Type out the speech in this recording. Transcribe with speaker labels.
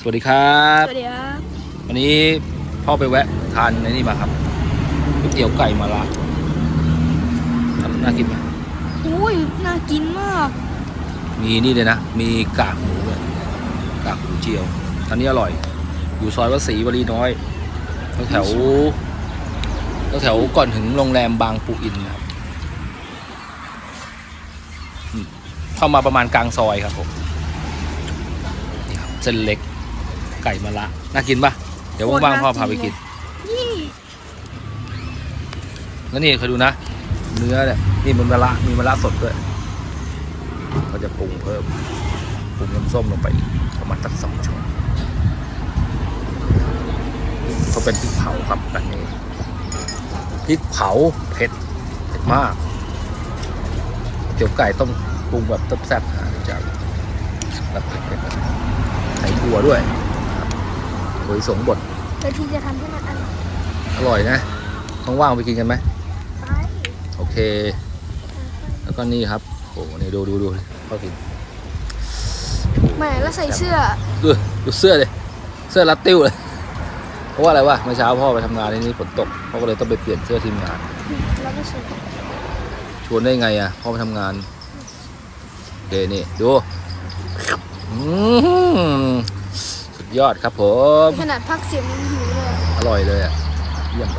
Speaker 1: สวัสดีครับ
Speaker 2: สวัสดีครับ
Speaker 1: วันนี้พ่อไปแวะทานในนี่มาครับก๋วยเตี๋ยวไก่มาละน่ากินไหม
Speaker 2: อุ้ยน่ากินมาก
Speaker 1: มีนี่เลยนะ มีกากหมูด้วยกากหมูเจียวอันนี้อร่อย อยู่ซอยวัดศรีวลีน้อยแถวแถวแถวก่อนถึงโรงแรมบางปูอินนะครับอืมเข้ามาประมาณกลางซอยครับผมนี่ครับ เส้นเล็ก ไก่มะระน่ากินปะเดี๋ยวว่างๆพ่อพาไปกิน
Speaker 2: นี่
Speaker 1: แล้วนี่เคยดูนะ เนื้อเนี่ยนี่มันมะระมีมะระสดด้วยก็จะปรุงเพิ่มปรุงน้ำส้มลงไปอีกประมาณสักสองช้อนเขาเป็นพริกเผาครับอันนี้พริกเผาเผ็ดเผ็ดมากเตี๋ยวไก่ต้องปรุงแบบแซ่บๆนะจะแบบเผ็ดๆใส่ ถั่วด้วยครับโดยสงบด
Speaker 2: เดี๋ยวทีจะทำให้มันอร่อย
Speaker 1: อร่อยนะว่างๆไปกินกันไหม
Speaker 2: ไป
Speaker 1: โอเค แล้วก็นี่ครับโอ้โหนี่ดูดูดูเข้ากิน
Speaker 2: แหมแล้วใส่เสื้อ
Speaker 1: ดูดูเสื้อเลยเสื้อรัดติ้วเลยเพราะว่าอะไรวะเมื่อเช้าพ่อไปทำงานที่นี่ฝนตกพ่อก็เลยต้องไปเปลี่ยนเสื้อทีมงาน
Speaker 2: แล้วไม่ใส่
Speaker 1: ชวนได้ไงอะพ่อไปทำงานโอเคนี่ดูอืมสุด ยอดครับผม
Speaker 2: ขนาดพักเสียงยังหิวเลยอะ
Speaker 1: อร่อยเลยอะ เยี่ยม